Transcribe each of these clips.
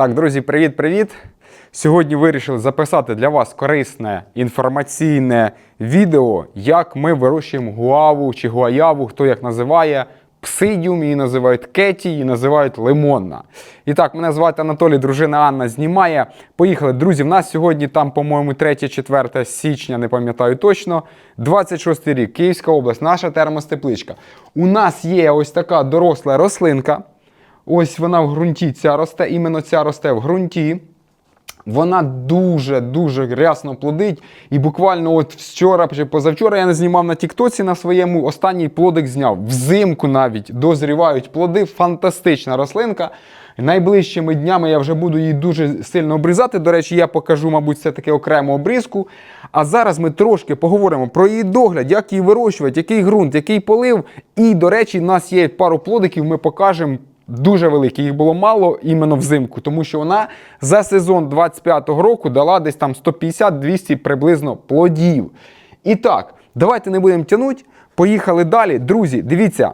Так, друзі, привіт-привіт! Сьогодні вирішили записати для вас корисне інформаційне відео, як ми вирощуємо гуаву чи гуаяву, хто як називає. Псидіум, її називають кеті, її називають лимонна. І так, мене звати Анатолій, дружина Анна знімає. Поїхали. Друзі, в нас сьогодні там, по-моєму, 3-4 січня, не пам'ятаю точно. 26 рік, Київська область, наша термостепличка. У нас є ось така доросла рослинка. Ось вона в ґрунті ця росте, іменно ця росте в ґрунті. Вона дуже-дуже рясно плодить. І буквально от вчора чи позавчора я не знімав на Тіктоці на своєму останній плодик зняв. Взимку навіть дозрівають плоди. Фантастична рослинка. Найближчими днями я вже буду її дуже сильно обрізати. До речі, я покажу, мабуть, все-таки окрему обрізку. А зараз ми трошки поговоримо про її догляд, як її вирощувати, який ґрунт, який полив. І, до речі, в нас є пару плодиків, ми покажемо. Дуже великі, їх було мало іменно взимку, тому що вона за сезон 25-го року дала десь там 150-200 приблизно плодів. І так, давайте не будемо тягнути. Поїхали далі. Друзі, дивіться.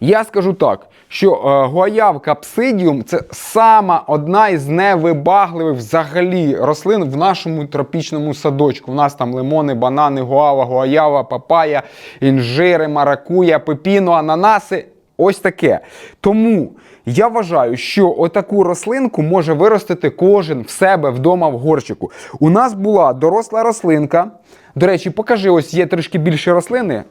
Я скажу так, що е, гуаявка псидіум це сама одна із невибагливих взагалі рослин в нашому тропічному садочку. У нас там лимони, банани, гуава, гуаява, папая, інжири, маракуя, пепіно, ананаси. Ось таке. Тому я вважаю, що отаку рослинку може виростити кожен в себе вдома в горщику. У нас була доросла рослинка. До речі, покажи, ось є трішки більше рослини.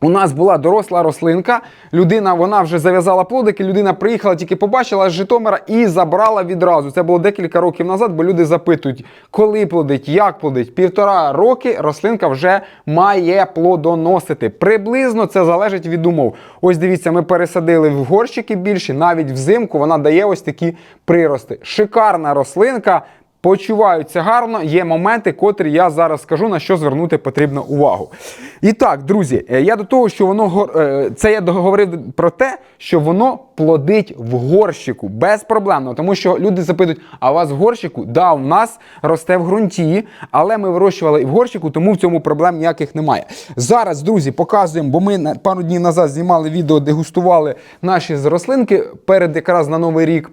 У нас була доросла рослинка, людина вона вже зав'язала плодики, людина приїхала, тільки побачила з Житомира і забрала відразу. Це було декілька років назад, бо люди запитують, коли плодить, як плодить. Півтора роки рослинка вже має плодоносити. Приблизно це залежить від умов. Ось дивіться, ми пересадили в горщики більше, навіть взимку вона дає ось такі прирости. Шикарна рослинка. Почуваються гарно, є моменти, котрі я зараз скажу, на що звернути потрібно увагу. І так, друзі, е, я до того, що воно е, це я договорив про те, що воно плодить в горщику безпроблемно. Тому що люди запитують: а у вас в горщику? Да, у нас росте в ґрунті, але ми вирощували і в горщику, тому в цьому проблем ніяких немає. Зараз, друзі, показуємо, бо ми пару днів назад знімали відео, дегустували наші з рослинки перед якраз на новий рік.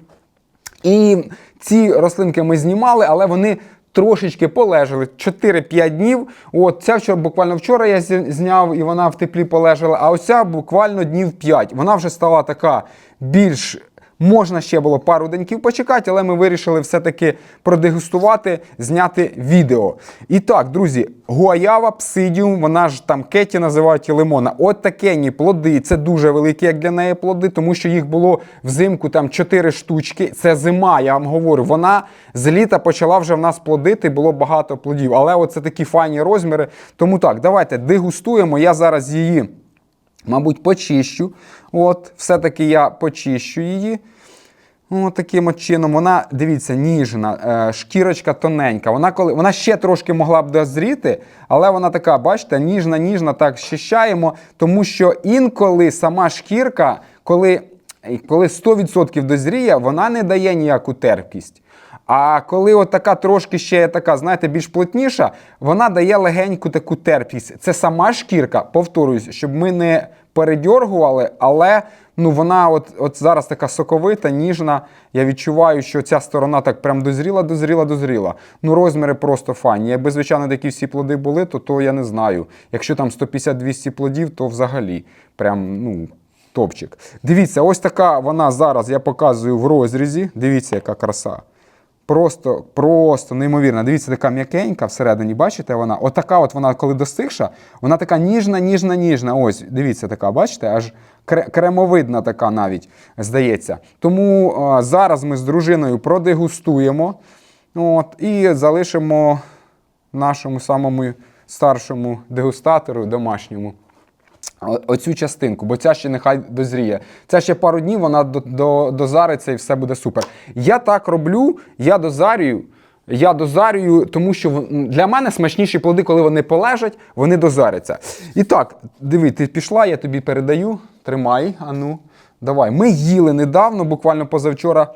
І ці рослинки ми знімали, але вони трошечки полежали 4-5 днів. От ця вчора, буквально вчора я зняв, і вона в теплі полежала. А оця буквально днів 5. Вона вже стала така більш. Можна ще було пару деньків почекати, але ми вирішили все-таки продегустувати, зняти відео. І так, друзі, гуаява, псидіум, вона ж там кеті називають і лимона. От такені плоди. Це дуже великі, як для неї плоди, тому що їх було взимку там 4 штучки. Це зима, я вам говорю. Вона з літа почала вже в нас плодити, було багато плодів. Але оце такі файні розміри. Тому так, давайте дегустуємо. Я зараз її. Мабуть, почищу. От, все-таки я почищу її. От таким от чином. Вона, дивіться, ніжна, е, шкірочка тоненька. Вона коли вона ще трошки могла б дозріти, але вона така, бачите, ніжна, ніжна, так щищаємо, тому що інколи сама шкірка, коли, коли 100% дозріє, вона не дає ніяку терпкість. А коли от така трошки ще така, знаєте, більш плотніша, вона дає легеньку таку терпкість. Це сама шкірка, повторюсь, щоб ми не передьоргували, але ну вона от, от зараз така соковита, ніжна. Я відчуваю, що ця сторона так прям дозріла, дозріла, дозріла. Ну, розміри просто файні. Якби, звичайно, такі всі плоди були, то, то я не знаю. Якщо там 150-200 плодів, то взагалі прям, ну. Топчик. Дивіться, ось така вона зараз я показую в розрізі. Дивіться, яка краса. Просто, просто неймовірно. Дивіться, така м'якенька всередині, бачите, вона? Отака от вона, коли достигша, вона така ніжна, ніжна, ніжна. Ось, дивіться, така, бачите, аж кремовидна така навіть, здається. Тому е, зараз ми з дружиною продегустуємо от, і залишимо нашому самому старшому дегустатору домашньому. Оцю частинку, бо ця ще нехай дозріє. Це ще пару днів, вона до, до, дозариться і все буде супер. Я так роблю, я дозарюю. Я дозарюю, тому що для мене смачніші плоди, коли вони полежать, вони дозаряться. І так, диви, ти пішла, я тобі передаю. Тримай, ану, давай. Ми їли недавно, буквально позавчора.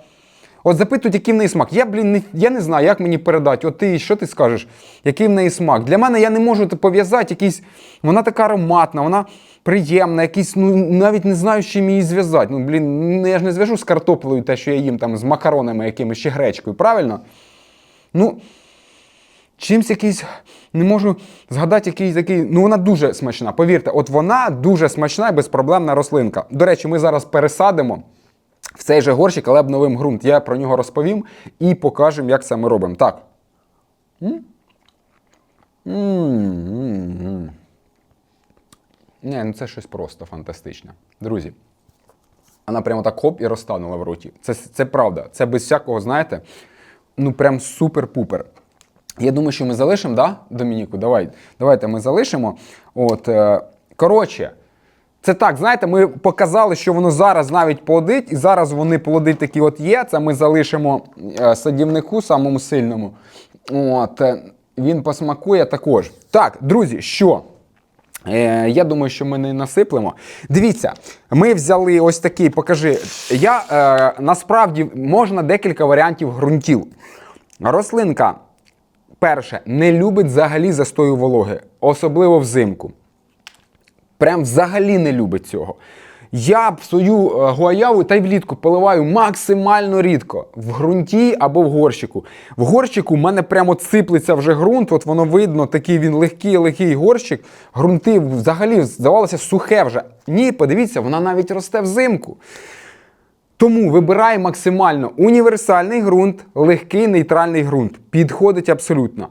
От запитують, який в неї смак. Я, блін, не, я не знаю, як мені передати. От ти що ти скажеш, який в неї смак? Для мене я не можу пов'язати якийсь. Вона така ароматна, вона приємна, якийсь, ну навіть не знаю, з чим її зв'язати. Ну, блін, ну, я ж не зв'яжу з картоплею те, що я їм там з макаронами якимись чи гречкою, правильно? Ну, чимсь якийсь, не можу згадати, якийсь такий. Ну, вона дуже смачна. Повірте, от вона дуже смачна і безпроблемна рослинка. До речі, ми зараз пересадимо в цей же горщик, але обновим ґрунт. Я про нього розповім і покажемо, як це ми робимо. Так. Ні, ну це щось просто фантастичне. Друзі, вона прямо так хоп і розтанула в роті. Це, це правда. Це без всякого, знаєте, ну прям супер-пупер. Я думаю, що ми залишимо, да, Домініку? Давай, давайте ми залишимо. От, е, коротше, це так, знаєте, ми показали, що воно зараз навіть плодить, і зараз вони плоди такі от є. Це ми залишимо е, садівнику самому сильному. От, е, він посмакує також. Так, друзі, що? Е, я думаю, що ми не насиплемо. Дивіться, ми взяли ось такий, покажи. Я е, насправді можна декілька варіантів ґрунтів. Рослинка, перше, не любить взагалі застою вологи, особливо взимку. Прям взагалі не любить цього. Я свою е, гуаяву та й влітку поливаю максимально рідко в ґрунті або в горщику. В горщику в мене прямо сиплеться вже ґрунт, от воно видно, такий він легкий, легкий горщик. Ґрунти взагалі здавалося сухе вже. Ні, подивіться, вона навіть росте взимку. Тому вибирай максимально універсальний ґрунт, легкий нейтральний ґрунт. Підходить абсолютно.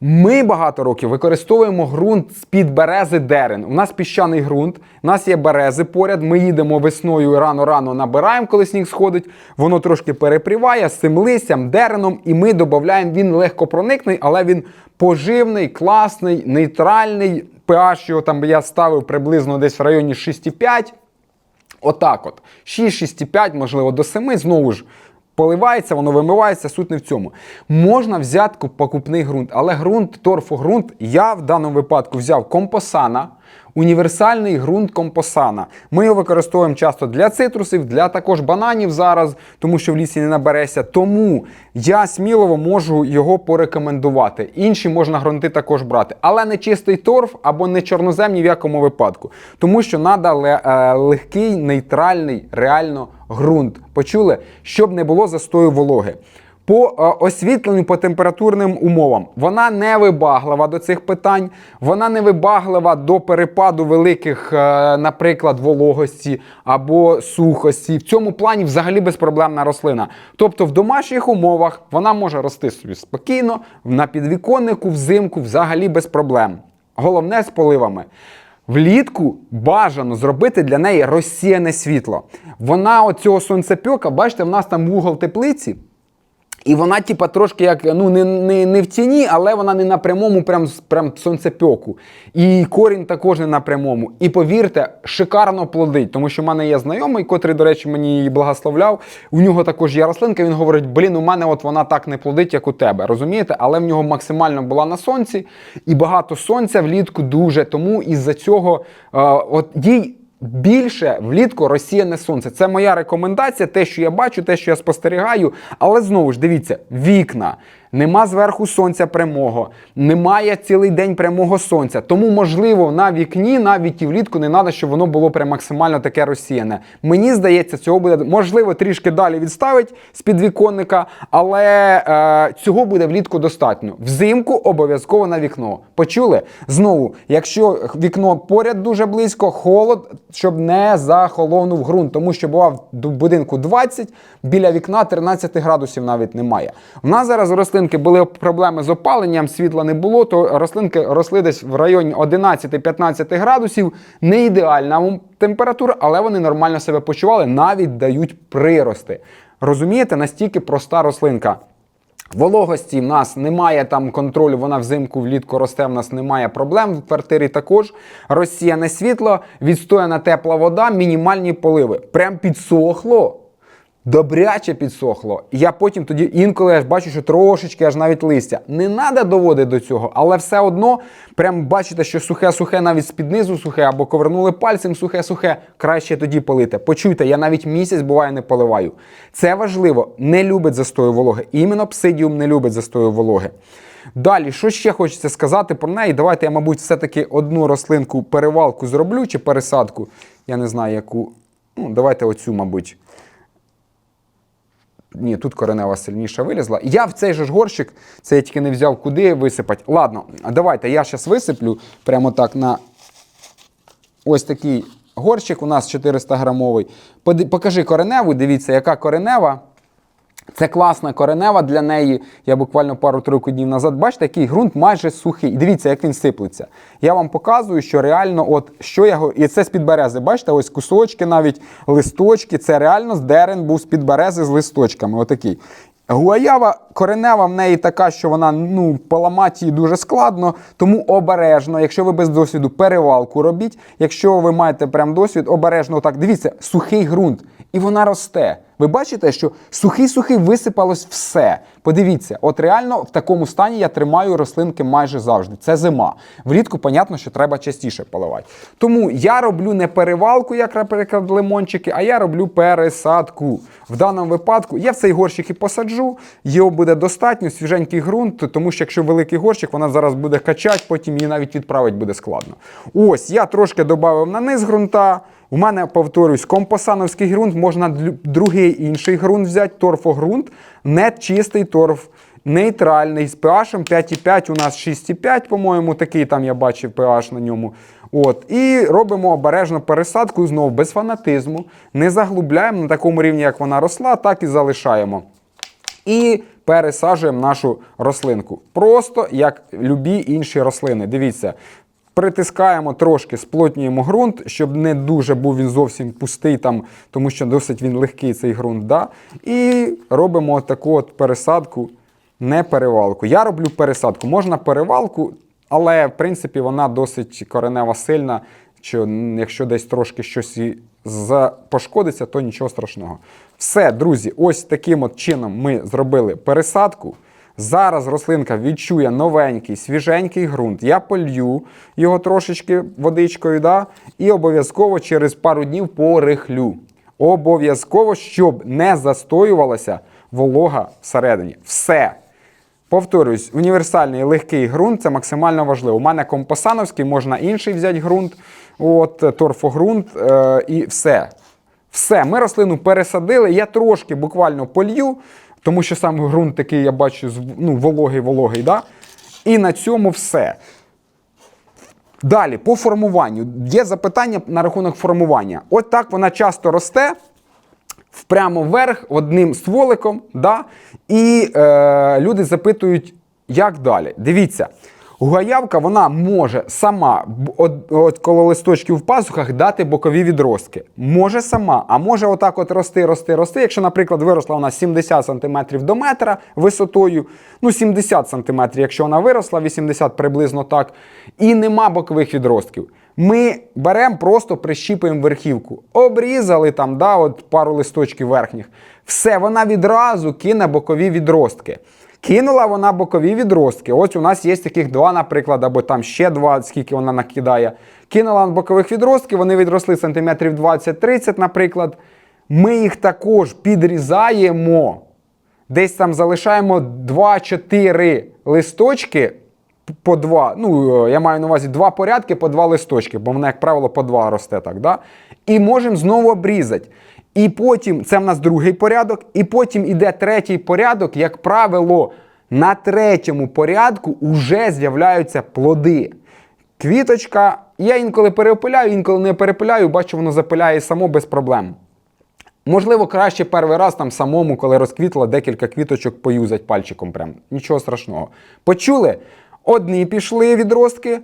Ми багато років використовуємо ґрунт з-під берези дерен. У нас піщаний ґрунт, у нас є берези поряд. Ми їдемо весною рано-рано набираємо, коли сніг сходить. Воно трошки перепріває з цим листям, дереном, і ми додаємо. Він легкопроникний, але він поживний, класний, нейтральний. pH його там я ставив приблизно десь в районі 6,5. Отак от. 6-6,5, можливо, до 7, знову ж. Поливається, воно вимивається, суть не в цьому. Можна взяти покупний ґрунт, але ґрунт, торфогрунт, я в даному випадку взяв компосана, універсальний ґрунт компосана. Ми його використовуємо часто для цитрусів, для також бананів зараз, тому що в лісі не набереся. Тому я сміливо можу його порекомендувати. Інші можна ґрунти також брати, але не чистий торф або не чорнозем ні в якому випадку. Тому що треба легкий, нейтральний, реально ґрунт. Почули, щоб не було застою вологи. По е, освітленню по температурним умовам вона не вибаглива до цих питань, вона не вибаглива до перепаду великих, е, наприклад, вологості або сухості. В цьому плані взагалі безпроблемна рослина. Тобто в домашніх умовах вона може рости собі спокійно, на підвіконнику, взимку взагалі без проблем. Головне з поливами. Влітку бажано зробити для неї розсіяне світло. Вона оцього сонцепьока, бачите, в нас там вугол теплиці. І вона, типа, трошки як ну не, не, не в тіні, але вона не на прямому прям, прям сонцепьоку. І корінь також не на прямому. І повірте, шикарно плодить, тому що в мене є знайомий, котрий, до речі, мені її благословляв. У нього також є рослинка. Він говорить: блін, у мене от вона так не плодить, як у тебе. Розумієте? Але в нього максимально була на сонці, і багато сонця влітку дуже. Тому із-за цього е, от їй. Більше влітку розсіяне сонце. Це моя рекомендація, те, що я бачу, те, що я спостерігаю. Але знову ж дивіться, вікна. Нема зверху сонця прямого, немає цілий день прямого сонця. Тому, можливо, на вікні навіть і влітку не треба, щоб воно було прям максимально таке розсіяне. Мені здається, цього буде можливо трішки далі відставить з підвіконника, але е, цього буде влітку достатньо. Взимку обов'язково на вікно. Почули? Знову, якщо вікно поряд дуже близько, холод, щоб не захолонув ґрунт, тому що бував в будинку 20, біля вікна 13 градусів навіть немає. У нас зараз у рослинки були проблеми з опаленням, світла не було, то рослинки росли десь в районі 11-15 градусів. Не ідеальна температура, але вони нормально себе почували, навіть дають прирости. Розумієте, настільки проста рослинка. Вологості в нас немає там контролю, вона взимку влітку росте, в нас немає проблем. В квартирі також розсіяне світло, відстояна тепла вода, мінімальні поливи. Прям підсохло. Добряче підсохло. Я потім тоді інколи я ж бачу, що трошечки аж навіть листя. Не треба доводити до цього, але все одно, прям бачите, що сухе-сухе, навіть з-під низу сухе, або ковернули пальцем сухе-сухе, краще тоді полити. Почуйте, я навіть місяць буває не поливаю. Це важливо, не любить застою вологи. Іменно псидіум не любить застою вологи. Далі, що ще хочеться сказати про неї? Давайте я, мабуть, все-таки одну рослинку перевалку зроблю чи пересадку. Я не знаю, яку. Ну, давайте оцю, мабуть. Ні, тут коренева сильніше вилізла. Я в цей же ж горщик, це я тільки не взяв куди висипати. Ладно, давайте я зараз висиплю прямо так на ось такий горщик у нас 400 грамовий. Покажи кореневу, дивіться, яка коренева. Це класна коренева для неї. Я буквально пару-тройку днів назад. Бачите, який ґрунт майже сухий. І дивіться, як він сиплеться. Я вам показую, що реально, от що я і це з-під берези. Бачите, ось кусочки, навіть листочки. Це реально з дерен був з-під берези з листочками. Отакий. Гуаява коренева в неї така, що вона ну, поламати її дуже складно, тому обережно, якщо ви без досвіду перевалку робіть, якщо ви маєте прям досвід, обережно так. Дивіться, сухий ґрунт, і вона росте. Ви бачите, що сухий-сухий висипалось все. Подивіться, от реально в такому стані я тримаю рослинки майже завжди. Це зима. Влітку, понятно, що треба частіше поливати. Тому я роблю не перевалку, як, наприклад, лимончики, а я роблю пересадку. В даному випадку я в цей горщик і посаджу, його буде достатньо, свіженький ґрунт, тому що якщо великий горщик, вона зараз буде качати, потім її навіть відправити буде складно. Ось, я трошки додав на низ ґрунта. У мене, повторюсь, компосановський ґрунт, можна другий інший ґрунт взяти, торфогрунт, не чистий торф, нейтральний, з pH 5,5, у нас 6,5, по-моєму, такий там я бачив pH на ньому. От, і робимо обережно пересадку знову без фанатизму, не заглубляємо на такому рівні, як вона росла, так і залишаємо. І пересаджуємо нашу рослинку. Просто як любі інші рослини. Дивіться, притискаємо трошки, сплотнюємо ґрунт, щоб не дуже був він зовсім пустий, там, тому що досить він легкий цей ґрунт. Да? І робимо таку от пересадку, не перевалку. Я роблю пересадку. Можна перевалку, але в принципі вона досить коренева сильна. Що якщо десь трошки щось пошкодиться, то нічого страшного. Все, друзі, ось таким от чином ми зробили пересадку. Зараз рослинка відчує новенький, свіженький ґрунт. Я полью його трошечки водичкою, да? і обов'язково через пару днів порихлю. Обов'язково, щоб не застоювалася волога всередині. Все. Повторюсь, універсальний легкий ґрунт це максимально важливо. У мене компосановський, можна інший взяти ґрунт, от, торфогрунт е, і все. Все, ми рослину пересадили. Я трошки буквально полью, тому що сам ґрунт такий, я бачу, ну, вологий, вологий. Да? І на цьому все. Далі, по формуванню. Є запитання на рахунок формування. От так вона часто росте прямо вверх одним стволиком, да? і е, люди запитують, як далі. Дивіться, гуаявка вона може сама от, от коло листочків в пазухах дати бокові відростки. Може сама, а може отак от рости, рости, рости. Якщо, наприклад, виросла вона 70 см до метра висотою, ну 70 см, якщо вона виросла, 80 приблизно так, і нема бокових відростків. Ми беремо, просто прищіпуємо верхівку. Обрізали там, да, от пару листочків верхніх. Все, вона відразу кине бокові відростки. Кинула вона бокові відростки. Ось у нас є таких два, наприклад, або там ще два, скільки вона накидає. Кинула бокових відростки, вони відросли сантиметрів 20-30, наприклад. Ми їх також підрізаємо. Десь там залишаємо 2-4 листочки по два. Ну, е, я маю на увазі два порядки по два листочки, бо вона, як правило, по два росте так. Да? І можемо знову обрізати. І потім, це в нас другий порядок, і потім іде третій порядок, як правило, на третьому порядку вже з'являються плоди. Квіточка, я інколи перепиляю, інколи не перепиляю, бачу, воно запиляє само без проблем. Можливо, краще перший раз там самому, коли розквітла декілька квіточок, поюзать пальчиком. Прям. Нічого страшного. Почули? Одні пішли відростки,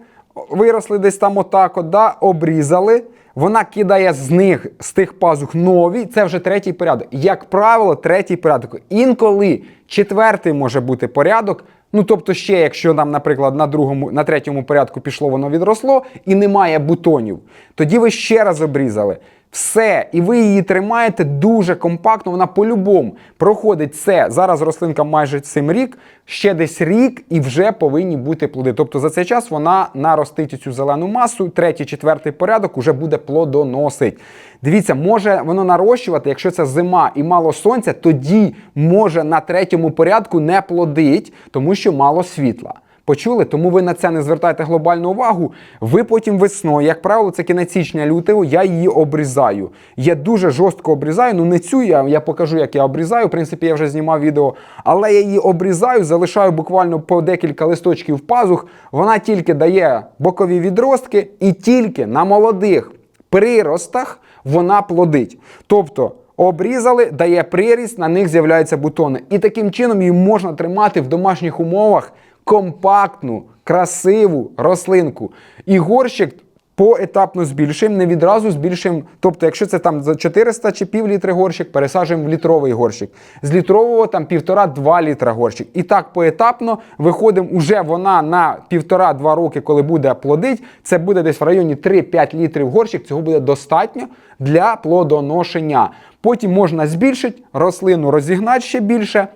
виросли десь там отак, от, да, обрізали. Вона кидає з них, з тих пазух нові. Це вже третій порядок. Як правило, третій порядок. Інколи четвертий може бути порядок. Ну, тобто, ще, якщо нам, наприклад, на другому, на третьому порядку пішло, воно відросло і немає бутонів, тоді ви ще раз обрізали. Все, і ви її тримаєте дуже компактно. Вона по-любому проходить це. Зараз рослинка майже 7 рік, ще десь рік, і вже повинні бути плоди. Тобто за цей час вона наростить цю зелену масу, третій, четвертий порядок уже буде плодоносить. Дивіться, може воно нарощувати, якщо це зима і мало сонця, тоді може на третьому порядку не плодить, тому що мало світла. Почули? Тому ви на це не звертайте глобальну увагу. Ви потім весною, як правило, це кінець січня лютого, я її обрізаю. Я дуже жорстко обрізаю. Ну не цю я, я покажу, як я обрізаю. В принципі, я вже знімав відео. Але я її обрізаю, залишаю буквально по декілька листочків пазух. Вона тільки дає бокові відростки і тільки на молодих приростах вона плодить. Тобто. Обрізали, дає приріст, на них з'являються бутони. І таким чином її можна тримати в домашніх умовах компактну, красиву рослинку. І горщик поетапно збільшуємо, не відразу збільшуємо. Тобто, якщо це там за 400 чи пів літри горщик, пересаджуємо в літровий горщик. З літрового там 1,5-2 літра горщик. І так поетапно виходимо, уже вона на 1,5-2 роки, коли буде плодить, це буде десь в районі 3-5 літрів горщик. Цього буде достатньо для плодоношення. Потім можна збільшити, рослину розігнати ще більше.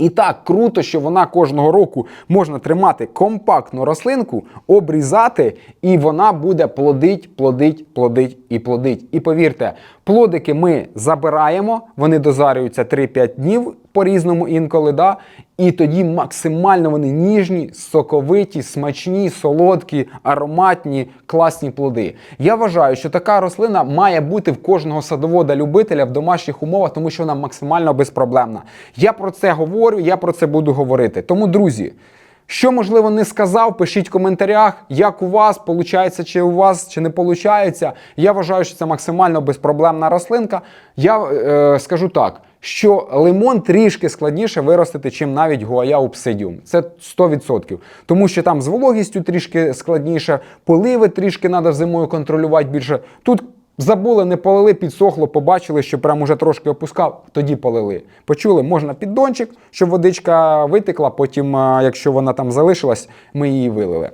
І так круто, що вона кожного року можна тримати компактну рослинку, обрізати, і вона буде плодить, плодить, плодить і плодить. І повірте, плодики ми забираємо, вони дозарюються 3-5 днів по-різному інколи. да? І тоді максимально вони ніжні, соковиті, смачні, солодкі, ароматні, класні плоди. Я вважаю, що така рослина має бути в кожного садовода-любителя в домашніх умовах, тому що вона максимально безпроблемна. Я про це говорю, я про це буду говорити. Тому, друзі. Що, можливо, не сказав, пишіть в коментарях, як у вас, получається, чи у вас, чи не получається. Я вважаю, що це максимально безпроблемна рослинка. Я е, скажу так, що лимон трішки складніше виростити, чим навіть гуаяу псидіум. Це 100%. Тому що там з вологістю трішки складніше, поливи трішки треба зимою контролювати більше. Тут Забули, не полили, підсохло, побачили, що прям уже трошки опускав, тоді полили. Почули, можна піддончик, щоб водичка витекла, потім, якщо вона там залишилась, ми її вилили.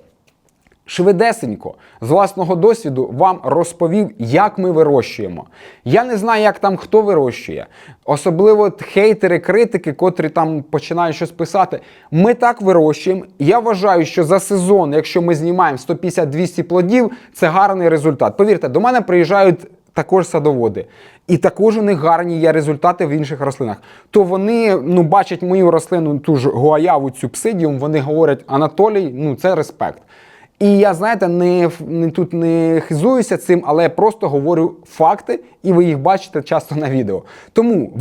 Швидесенько, з власного досвіду вам розповів, як ми вирощуємо. Я не знаю, як там хто вирощує. Особливо хейтери, критики, котрі там починають щось писати. Ми так вирощуємо. Я вважаю, що за сезон, якщо ми знімаємо 150-200 плодів, це гарний результат. Повірте, до мене приїжджають також садоводи. І також у них гарні є результати в інших рослинах. То вони ну, бачать мою рослину, ту ж гуаяву, цю псидіум, вони говорять, Анатолій, ну це респект. І я, знаєте, не, не тут не хизуюся цим, але просто говорю факти, і ви їх бачите часто на відео. Тому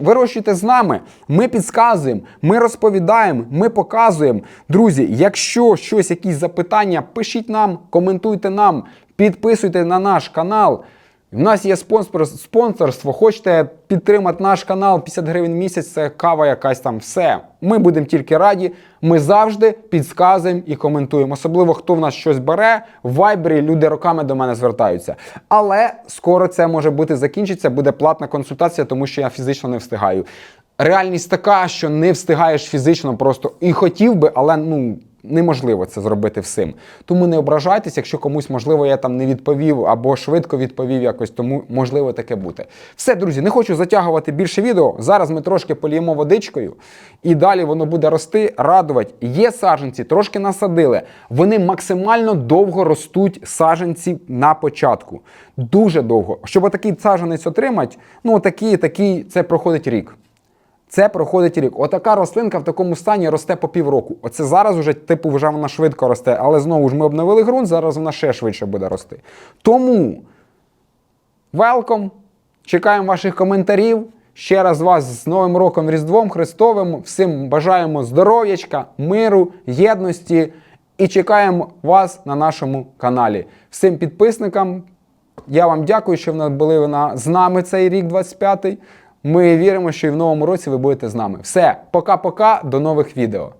вирощуйте, з нами, ми підказуємо, ми розповідаємо, ми показуємо. Друзі, якщо щось, якісь запитання, пишіть нам, коментуйте нам, підписуйте на наш канал. У нас є спонсор, спонсорство. Хочете підтримати наш канал 50 гривень в місяць, це кава якась там. Все. Ми будемо тільки раді. Ми завжди підсказуємо і коментуємо. Особливо, хто в нас щось бере, в вайбері люди роками до мене звертаються. Але скоро це може бути закінчиться, буде платна консультація, тому що я фізично не встигаю. Реальність така, що не встигаєш фізично просто і хотів би, але ну. Неможливо це зробити всім. Тому не ображайтесь, якщо комусь, можливо, я там не відповів або швидко відповів якось, тому можливо таке бути. Все, друзі, не хочу затягувати більше відео. Зараз ми трошки поліємо водичкою, і далі воно буде рости, радувати. Є саджанці, трошки насадили. Вони максимально довго ростуть саджанці на початку. Дуже довго. Щоб такий саджанець отримати, ну такий, такий, це проходить рік. Це проходить рік. Отака рослинка в такому стані росте по півроку. Оце зараз вже, типу, вже вона швидко росте, але знову ж ми обновили ґрунт, зараз вона ще швидше буде рости. Тому велком, чекаємо ваших коментарів. Ще раз вас з Новим роком Різдвом Христовим. Всім бажаємо здоров'ячка, миру, єдності і чекаємо вас на нашому каналі. Всім підписникам. Я вам дякую, що ви були з нами цей рік 25-й. Ми віримо, що і в новому році ви будете з нами. Все, пока-пока, до нових відео.